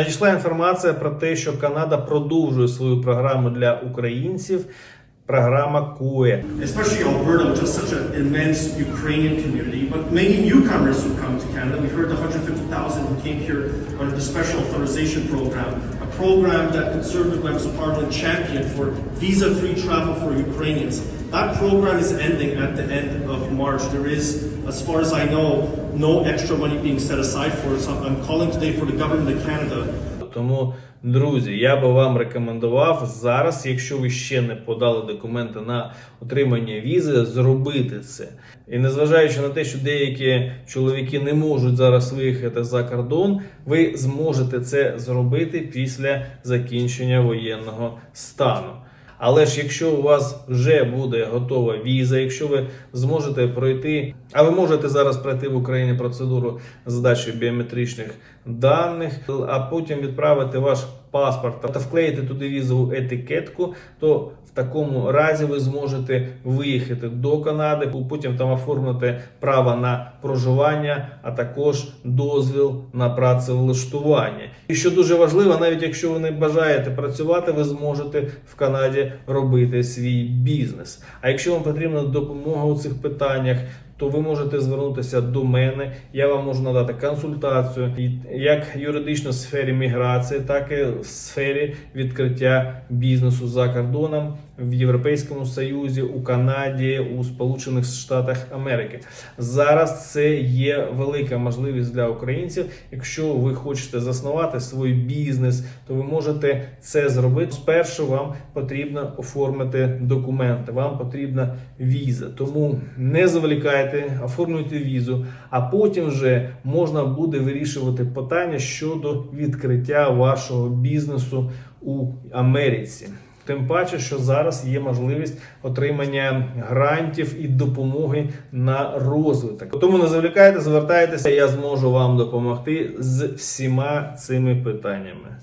Надійшла інформація про те, що Канада продовжує свою програму для українців. Програма КУЕ. especially Alberta, which has such an immense Ukrainian community, but many newcomers who come to Canada. We heard 150,000 who came here under the Special Authorization Program, a program that Conservative members of Parliament championed for visa-free travel for Ukrainians. That program is ending at the end of March. There is, as far as I know, no extra money being set aside for it. So I'm calling today for the government of Canada Тому, друзі, я би вам рекомендував зараз, якщо ви ще не подали документи на отримання візи, зробити це. І незважаючи на те, що деякі чоловіки не можуть зараз виїхати за кордон, ви зможете це зробити після закінчення воєнного стану. Але ж якщо у вас вже буде готова віза, якщо ви зможете пройти, а ви можете зараз пройти в Україні процедуру здачі біометричних даних, а потім відправити ваш паспорт та вклеїти туди візову етикетку, то в такому разі ви зможете виїхати до Канади, потім там оформити право на проживання, а також дозвіл на працевлаштування. І що дуже важливо, навіть якщо ви не бажаєте працювати, ви зможете в Канаді робити свій бізнес. А якщо вам потрібна допомога у цих питаннях, то ви можете звернутися до мене. Я вам можу надати консультацію як юридично в сфері міграції, так і в сфері відкриття бізнесу за кордоном в Європейському Союзі, у Канаді, у Сполучених Штатах Америки. Зараз це є велика можливість для українців. Якщо ви хочете заснувати свій бізнес, то ви можете це зробити. Спершу вам потрібно оформити документи, вам потрібна віза. Тому не зволікайте, оформлюйте візу, а потім вже можна буде вирішувати питання щодо відкриття вашого бізнесу у Америці. Тим паче, що зараз є можливість отримання грантів і допомоги на розвиток. Тому не зволікайте, звертайтеся, я зможу вам допомогти з всіма цими питаннями.